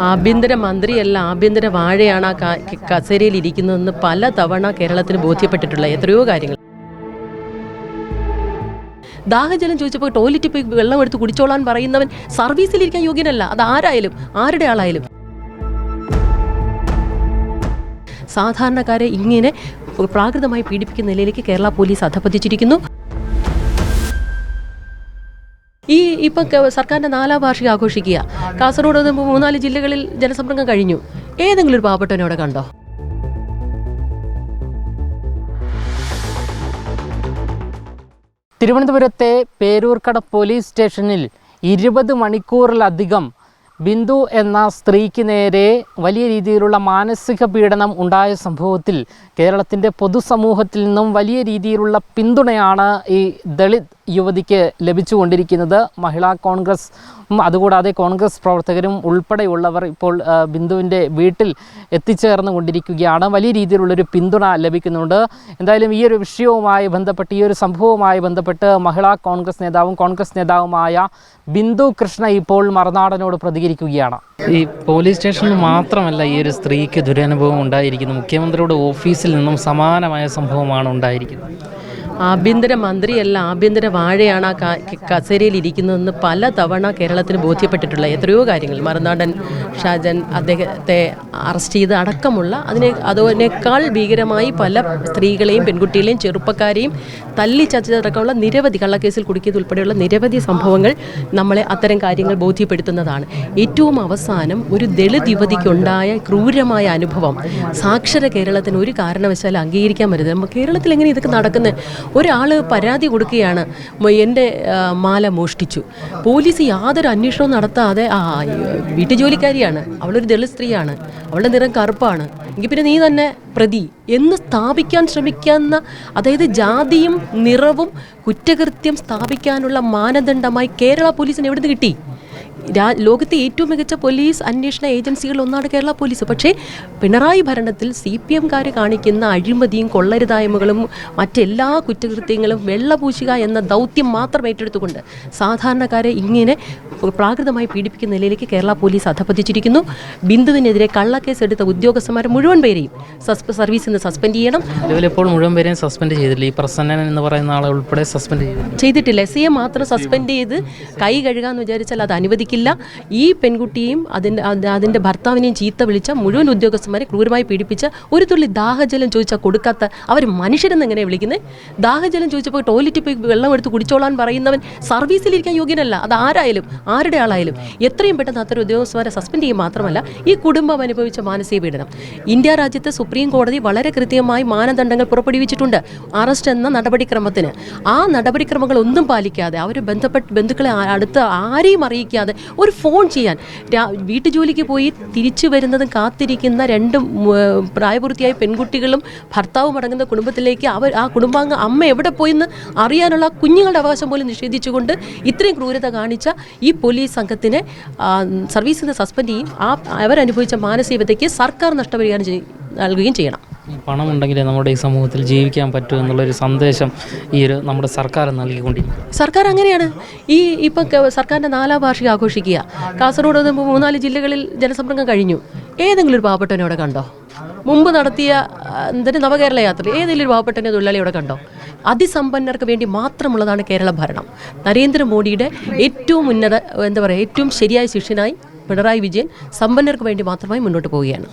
ആഭ്യന്തര മന്ത്രിയല്ല ആഭ്യന്തര വാഴയാണ് ആ കസേരയിൽ ഇരിക്കുന്നതെന്ന് പല തവണ കേരളത്തിന് ബോധ്യപ്പെട്ടിട്ടുള്ള എത്രയോ കാര്യങ്ങൾ. ദാഹജലം ചോദിച്ചപ്പോൾ ടോയ്ലറ്റിൽ പോയി വെള്ളം എടുത്ത് കുടിച്ചോളാൻ പറയുന്നവൻ സർവീസിലിരിക്കാൻ യോഗ്യനല്ല. അത് ആരായാലും ആരുടെ ആളായാലും. സാധാരണക്കാരെ ഇങ്ങനെ പ്രാകൃതമായി പീഡിപ്പിക്കുന്ന നിലയിലേക്ക് കേരള പോലീസ് അധപ്പതിച്ചിരിക്കുന്നു ഈ ഇപ്പൊ സർക്കാരിന്റെ നാലാം വാർഷികം ആഘോഷിക്കുക. കാസർഗോഡ് മൂന്നാൽ ജില്ലകളിൽ ജനസമ്പർക്കം കഴിഞ്ഞു. ഏതെങ്കിലും ഒരു പാവപ്പെട്ടവനെ അവിടെ കണ്ടോ? തിരുവനന്തപുരത്തെ പേരൂർക്കട പോലീസ് സ്റ്റേഷനിൽ ഇരുപത് മണിക്കൂറിലധികം ബിന്ദു എന്ന സ്ത്രീക്ക് നേരെ വലിയ രീതിയിലുള്ള മാനസിക പീഡനം ഉണ്ടായ സംഭവത്തിൽ കേരളത്തിന്റെ പൊതുസമൂഹത്തിൽ നിന്നും വലിയ രീതിയിലുള്ള പിന്തുണയാണ് ഈ ദളിത് യുവതിക്ക് ലഭിച്ചുകൊണ്ടിരിക്കുന്നത് മഹിളാ കോൺഗ്രസ്. അതുകൂടാതെ കോൺഗ്രസ് പ്രവർത്തകരും ഉൾപ്പെടെയുള്ളവർ ഇപ്പോൾ ബിന്ദുവിന്റെ വീട്ടിൽ എത്തിച്ചേർന്നു കൊണ്ടിരിക്കുകയാണ് വലിയ രീതിയിലുള്ളൊരു പിന്തുണ ലഭിക്കുന്നുണ്ട്. എന്തായാലും ഈ ഒരു വിഷയവുമായി ബന്ധപ്പെട്ട് ഈ ഒരു സംഭവവുമായി ബന്ധപ്പെട്ട് മഹിളാ കോൺഗ്രസ് നേതാവും കോൺഗ്രസ് നേതാവുമായ ബിന്ദു കൃഷ്ണ ഇപ്പോൾ മറുനാടനോട് പ്രതികരിക്കുകയാണ്. ഈ പോലീസ് സ്റ്റേഷനിൽ മാത്രമല്ല ഈ ഒരു സ്ത്രീക്ക് ദുരനുഭവം ഉണ്ടായിരിക്കുന്നത് മുഖ്യമന്ത്രിയുടെ ഓഫീസിൽ നിന്നും സമാനമായ സംഭവമാണ് ഉണ്ടായിരിക്കുന്നത്. ആഭ്യന്തര മന്ത്രിയല്ല ആഭ്യന്തര വാഴയാണ് ആ കസേരയിൽ ഇരിക്കുന്നതെന്ന് പല തവണ കേരളത്തിന് ബോധ്യപ്പെട്ടിട്ടുള്ള എത്രയോ കാര്യങ്ങൾ. മറുനാടൻ ഷാജൻ അദ്ദേഹത്തെ അറസ്റ്റ് ചെയ്ത് അടക്കമുള്ള അതിനെ അതിനേക്കാൾ ഭീകരമായി പല സ്ത്രീകളെയും പെൺകുട്ടികളെയും ചെറുപ്പക്കാരെയും തല്ലി ചതച്ചതടക്കമുള്ള നിരവധി കള്ളക്കേസിൽ കുടുക്കിയത് ഉൾപ്പെടെയുള്ള നിരവധി സംഭവങ്ങൾ നമ്മളെ അത്തരം കാര്യങ്ങൾ ബോധ്യപ്പെടുത്തുന്നതാണ്. ഏറ്റവും അവസാനം ഒരു ദളിത് യുവതിക്കുണ്ടായ ക്രൂരമായ അനുഭവം. സാക്ഷര കേരളത്തിന് ഒരു കാരണവശാലും അംഗീകരിക്കാൻ പറ്റുന്നത് കേരളത്തിൽ എങ്ങനെ ഇതൊക്കെ നടക്കുന്നത് ഒരാൾ പരാതി കൊടുക്കുകയാണ്. എന്റെ മാല മോഷ്ടിച്ചു. പോലീസ് യാതൊരു അന്വേഷണവും നടത്താതെ ആ വീട്ടുജോലിക്കാരിയാണ് അവളൊരു ദളിത് സ്ത്രീയാണ്. അവളുടെ നിറം കറുപ്പാണ്. എങ്കിൽ പിന്നെ നീ തന്നെ പ്രതി. എന്ന് സ്ഥാപിക്കാൻ ശ്രമിക്കുന്ന അതായത് ജാതിയും നിറവും കുറ്റകൃത്യം സ്ഥാപിക്കാനുള്ള മാനദണ്ഡമായി കേരള പോലീസിന് എവിടെ നിന്ന് കിട്ടി? ലോകത്തെ ഏറ്റവും മികച്ച പോലീസ് അന്വേഷണ ഏജൻസികളിൽ ഒന്നാണ് കേരള പോലീസ്. പക്ഷേ പിണറായി ഭരണത്തിൽ സി പി എംകാർ കാണിക്കുന്ന അഴിമതിയും കൊള്ളരുതായ്മകളും മറ്റെല്ലാ കുറ്റകൃത്യങ്ങളും വെള്ളപൂശുക എന്ന ദൗത്യം മാത്രം ഏറ്റെടുത്തുകൊണ്ട് സാധാരണക്കാരെ ഇങ്ങനെ പ്രാകൃതമായി പീഡിപ്പിക്കുന്ന നിലയിലേക്ക് കേരള പോലീസ് അധപതിച്ചിരിക്കുന്നു. ബിന്ദുവിനെതിരെ കള്ളക്കേസ് എടുത്ത ഉദ്യോഗസ്ഥന്മാരെ മുഴുവൻ പേരെയും സർവീസ് സർവീസിൽ നിന്ന് സസ്പെൻഡ് ചെയ്യണം. ഇപ്പോൾ മുഴുവൻ പേരെയും സസ്പെൻഡ് ചെയ്തില്ല ഈ പ്രസന്നൻ എന്ന് പറയുന്ന ആളെ ഉൾപ്പെടെ സസ്പെൻഡ് ചെയ്തിട്ടില്ല. എസ് മാത്രം സസ്പെൻഡ് ചെയ്ത് കൈ കഴുകാന്ന് വിചാരിച്ചാൽ അത് അനുവദിക്കില്ല. ഈ പെൺകുട്ടിയെയും അതിന്റെ അത് അതിന്റെ ഭർത്താവിനെയും ചീത്ത വിളിച്ച മുഴുവൻ ഉദ്യോഗസ്ഥന്മാരെ ക്രൂരമായി പീഡിപ്പിച്ച ഒരു തുള്ളി ദാഹജലം ചോദിച്ചാൽ കൊടുക്കാത്ത അവർ മനുഷ്യരെന്ന് എങ്ങനെ വിളിക്കുന്നത് ദാഹജലം ചോദിച്ചപ്പോൾ ടോയ്ലറ്റിൽ പോയി വെള്ളം എടുത്ത് കുടിച്ചോളാൻ പറയുന്നവൻ സർവീസിലിരിക്കാൻ യോഗ്യനല്ല. അത് ആരായാലും ആരുടെ ആളായാലും എത്രയും പെട്ടെന്ന് അത്തരം ഉദ്യോഗസ്ഥന്മാരെ സസ്പെൻഡ് ചെയ്യുക മാത്രമല്ല ഈ കുടുംബം അനുഭവിച്ച മാനസിക പീഡനം. ഇന്ത്യ രാജ്യത്തെ സുപ്രീം കോടതി വളരെ കൃത്യമായി മാനദണ്ഡങ്ങൾ പുറപ്പെടുവിച്ചിട്ടുണ്ട്. അറസ്റ്റ് എന്ന നടപടിക്രമത്തിന്. ആ നടപടിക്രമങ്ങൾ ഒന്നും പാലിക്കാതെ അവർ ബന്ധപ്പെട്ട് ബന്ധുക്കളെ അടുത്ത് ആരെയും അറിയിക്കാതെ ഒരു ഫോൺ ചെയ്യാൻ. വീട്ടു ജോലിക്ക് പോയി തിരിച്ചു വരുന്നതും കാത്തിരിക്കുന്ന രണ്ട് പ്രായപൂർത്തിയായ പെൺകുട്ടികളും ഭർത്താവും അടങ്ങുന്ന കുടുംബത്തിലേക്ക് അവർ ആ കുടുംബാംഗ അമ്മ എവിടെ പോയെന്ന് അറിയാനുള്ള കുഞ്ഞുങ്ങളുടെ അവകാശം പോലും നിഷേധിച്ചുകൊണ്ട് ഇത്രയും ക്രൂരത കാണിച്ച ഈ പോലീസ് സംഘത്തിനെ സർവീസിൽ നിന്ന് സസ്പെൻഡ് ചെയ്യും. ആ അവരനുഭവിച്ച മാനസികതയ്ക്ക് സർക്കാർ നഷ്ടപരിഹാരം നൽകുകയും ചെയ്യണം. ഈ പണം ഉണ്ടെങ്കിലേ നമ്മുടെ ഈ സമൂഹത്തിൽ ജീവിക്കാൻ പറ്റൂ എന്നുള്ളൊരു സന്ദേശം ഈ ഒരു നമ്മുടെ സർക്കാർ നൽകിക്കൊണ്ടിരിക്കും സർക്കാർ അങ്ങനെയാണ്. ഈ ഇപ്പം സർക്കാരിന്റെ നാലാം വാർഷികം ആഘോഷിക്കുക. കാസർഗോഡ് മൂന്നാൽ ജില്ലകളിൽ ജനസമ്പർക്കം കഴിഞ്ഞു. ഏതെങ്കിലും ഒരു പാവപ്പെട്ടവനെ അവിടെ കണ്ടോ? മുമ്പ് നടത്തിയ എന്തിന് നവകേരള യാത്ര ഏതെങ്കിലും ഒരു പാവപ്പെട്ടനെ തൊഴിലാളി അവിടെ കണ്ടോ? അതിസമ്പന്നർക്ക് വേണ്ടി മാത്രമുള്ളതാണ് കേരള ഭരണം. നരേന്ദ്രമോദിയുടെ ഏറ്റവും ഉന്നത എന്താ പറയുക ഏറ്റവും ശരിയായ ശിഷ്യനായി പിണറായി വിജയൻ സമ്പന്നർക്ക് വേണ്ടി മാത്രമായി മുന്നോട്ട് പോവുകയാണ്.